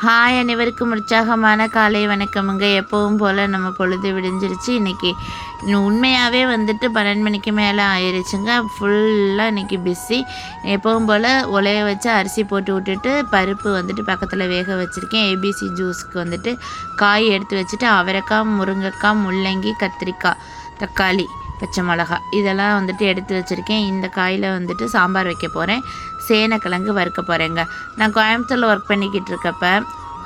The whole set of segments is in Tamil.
ஹாய் அனைவருக்கும் உற்சாகமான காலை வணக்கமுங்க. எப்பவும் போல் நம்ம பொழுது விடிஞ்சிருச்சு. இன்றைக்கி உண்மையாகவே வந்துட்டு பன்னெண்டு மணிக்கு மேலே ஆயிடுச்சுங்க ஃபுல்லாக இன்றைக்கி பிஸி எப்பவும் போல் உலைய வச்சு அரிசி போட்டு விட்டுட்டு பருப்பு வந்துட்டு பக்கத்தில் வேக வச்சுருக்கேன். ஏபிசி ஜூஸ்க்கு வந்துட்டு காய் எடுத்து வச்சுட்டு அவரைக்காய் முருங்கைக்காய் முள்ளங்கி கத்திரிக்காய் தக்காளி பச்சை மிளகா இதெல்லாம் வந்துட்டு எடுத்து வச்சுருக்கேன். இந்த காயில் வந்துட்டு சாம்பார் வைக்க போகிறேன் சேனக்கிழங்கு வறுக்க போகிறேங்க நான் கோயம்புத்தூரில் ஒர்க் பண்ணிக்கிட்டு இருக்கப்ப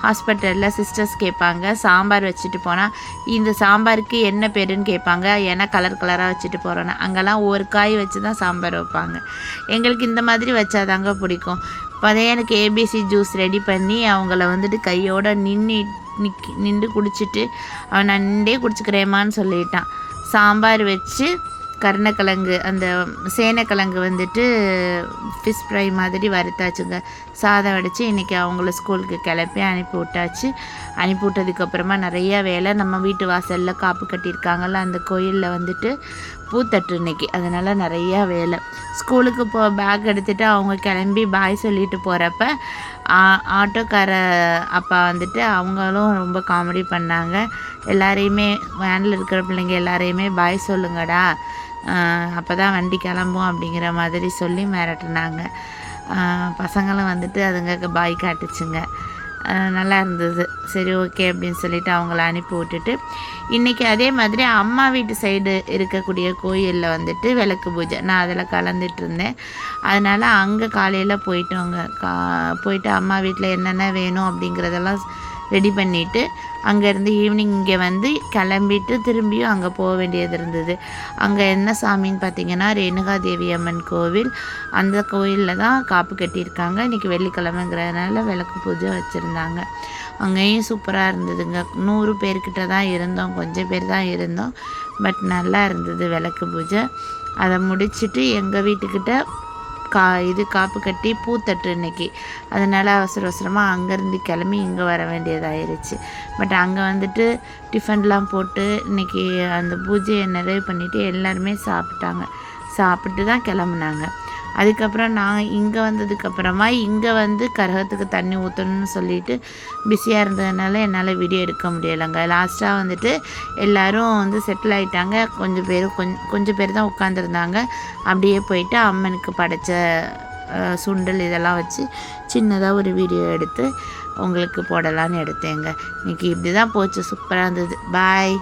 ஹாஸ்பிட்டலில் சிஸ்டர்ஸ் கேட்பாங்க சாம்பார் வச்சுட்டு போனால் இந்த சாம்பாருக்கு என்ன பேருன்னு கேட்பாங்க ஏன்னா கலர் கலராக வச்சுட்டு போகிறோன்னா அங்கெல்லாம் ஒரு காய் வச்சு தான் சாம்பார் வைப்பாங்க. எங்களுக்கு இந்த மாதிரி வச்சாதாங்க பிடிக்கும். எனக்கு ஏபிசி ஜூஸ் ரெடி பண்ணி அவங்கள வந்துட்டு கையோடு நின்று நிக் நின்று குடிச்சிட்டு அவன் நான் நின்றே குடிச்சிக்கிறேம்மான்னு சொல்லிட்டான். சாம்பார் வச்சு கருணக்கிழங்கு அந்த சேனைக்கிழங்கு வந்துட்டு ஃபிஷ் ஃப்ரை மாதிரி வறுத்தாச்சுங்க. சாதம் வடித்து இன்றைக்கி அவங்கள ஸ்கூலுக்கு கிளப்பி அனுப்பி விட்டாச்சு. அனுப்பி விட்டதுக்கப்புறமா நிறையா வேலை நம்ம வீட்டு வாசலில் காப்பு கட்டியிருக்காங்கல்ல அந்த கோயிலில் வந்துட்டு பூத்தட்டு இன்னைக்கு. அதனால் நிறையா வேலை. ஸ்கூலுக்கு போ பேக் எடுத்துகிட்டு அவங்க கிளம்பி பாய் சொல்லிட்டு போகிறப்ப ஆட்டோக்கார அப்பா வந்துட்டு அவங்களும் ரொம்ப காமெடி பண்ணாங்க. எல்லாரையுமே வேனில் இருக்கிற பிள்ளைங்க எல்லாரையுமே பாய் சொல்லுங்கடா. அப்போ தான் வண்டி கிளம்பும் அப்படிங்கிற மாதிரி சொல்லி மிரட்டினாங்க. பசங்களும் வந்துட்டு அதுங்க பாய் காட்டுச்சுங்க. நல்லா இருந்தது. சரி ஓகே அப்படின்னு சொல்லிட்டு அவங்கள அனுப்பி விட்டுட்டு இன்றைக்கி அதே மாதிரி அம்மா வீட்டு சைடு இருக்கக்கூடிய கோயிலில் வந்துட்டு விளக்கு பூஜை. நான் அதில் கலந்துட்டு இருந்தேன். அதனால் அங்கே காலையில் போயிட்டோங்க. கா போயிட்டு அம்மா வீட்டில் என்னென்ன வேணும் அப்படிங்கிறதெல்லாம் ரெடி பண்ணிவிட்டு அங்கேருந்து ஈவினிங் இங்கே வந்து கிளம்பிட்டு திரும்பியும் அங்கே போக வேண்டியது இருந்தது. அங்கே என்ன சாமின்னு பார்த்தீங்கன்னா ரேணுகாதேவி அம்மன் கோவில். அந்த கோயிலில் தான் காப்பு கட்டியிருக்காங்க. இன்றைக்கி வெள்ளிக்கிழமைங்கிறதுனால விளக்கு பூஜை வச்சுருந்தாங்க. அங்கேயும் சூப்பராக இருந்ததுங்க. நூறு பேர்கிட்ட தான் இருந்தோம். கொஞ்சம் பேர் தான் இருந்தோம். பட் நல்லா இருந்தது விளக்கு பூஜை. அதை முடிச்சுட்டு எங்கள் வீட்டுக்கிட்ட கா இது காப்பு கட்டி பூத்தட்டு இன்னைக்கு. அதனால் அவசர அவசரமாக அங்கேருந்து கிளம்பி இங்கே வர வேண்டியதாயிருச்சு. பட் அங்கே வந்துட்டு டிஃபன்லாம் போட்டு இன்றைக்கி அந்த பூஜையை நிறைவு பண்ணிவிட்டு எல்லாருமே சாப்பிட்டாங்க. சாப்பிட்டு தான் கிளம்புனாங்க. அதுக்கப்புறம் நான் இங்கே வந்ததுக்கப்புறமா இங்கே வந்து கரகத்துக்கு தண்ணி ஊற்றணும்னு சொல்லிட்டு பிஸியாக இருந்ததுனால என்னால் வீடியோ எடுக்க முடியலைங்க. லாஸ்ட்டாக வந்துட்டு எல்லோரும் வந்து செட்டில் ஆகிட்டாங்க கொஞ்சம் பேர் கொஞ்சம் கொஞ்சம் பேர் தான் உட்காந்துருந்தாங்க அப்படியே போயிட்டு அம்மனுக்கு படைத்த சுண்டல் இதெல்லாம் வச்சு சின்னதாக ஒரு வீடியோ எடுத்து உங்களுக்கு போடலான்னு எடுத்தேங்க. இன்றைக்கி இப்படி தான் போச்சு. சூப்பராக இருந்தது. பாய்